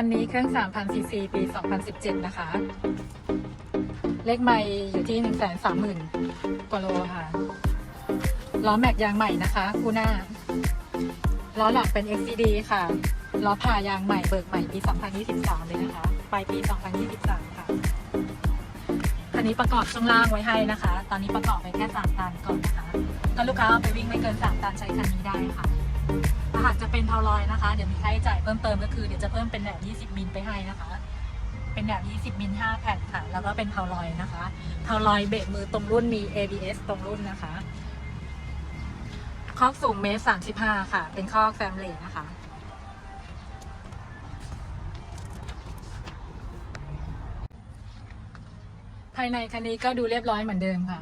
คันนี้เครื่อง 3,000ซีซีปี 2017 นะคะ เลขไม่อยู่ที่ 130,000 กว่าโลค่ะ ล้อแม็กยางใหม่นะคะคู่หน้า ล้อหลังเป็น XCD ค่ะ ล้อผ่ายางใหม่เบิกใหม่ปี 2023 เลยนะคะ ปลายปี 2023 ค่ะ คันนี้ประกอบช่วงล่างไว้ให้นะคะ ตอนนี้ประกอบไปแค่ 3 ตันก่อนนะคะ ก็ลูกค้าเอาไปวิ่งไม่เกิน 3 ตันใช้คันนี้ได้ค่ะ หากจะเป็นเทาลอยนะคะ เดี๋ยวมีค่าใช้จ่ายเพิ่มเติมก็คือเดี๋ยวจะเพิ่มเป็นแบบ20 มิลไปให้นะคะ เป็นแบบ20 มิล5แผ่นค่ะ แล้วก็เป็นเทาลอยนะคะ เทาลอยเบรกมือตรงรุ่นมี ABS ตรงรุ่นนะคะ คอกสูงเมตร35 ค่ะ เป็นคอกแฟมเลนะคะภายในคันนี้ก็ดูเรียบร้อยเหมือนเดิมค่ะ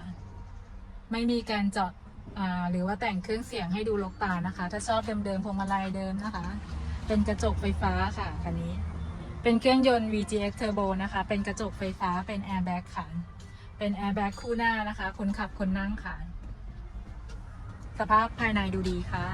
ไม่มีการจอ่า หรือว่าแต่งเครื่องเสียงให้ดูลกตานะคะ ถ้าชอบเดิมๆพวงมาลัยเดิมนะคะ เป็นกระจกไฟฟ้าค่ะคันนี้ เป็นเครื่องยนต์ VGX Turbo นะคะ เป็นกระจกไฟฟ้าเป็นแอร์แบ็กค่ะเป็นแอร์แบ็กคู่หน้านะคะ คนขับคนนั่งค่ะ สภาพภายในดูดีค่ะ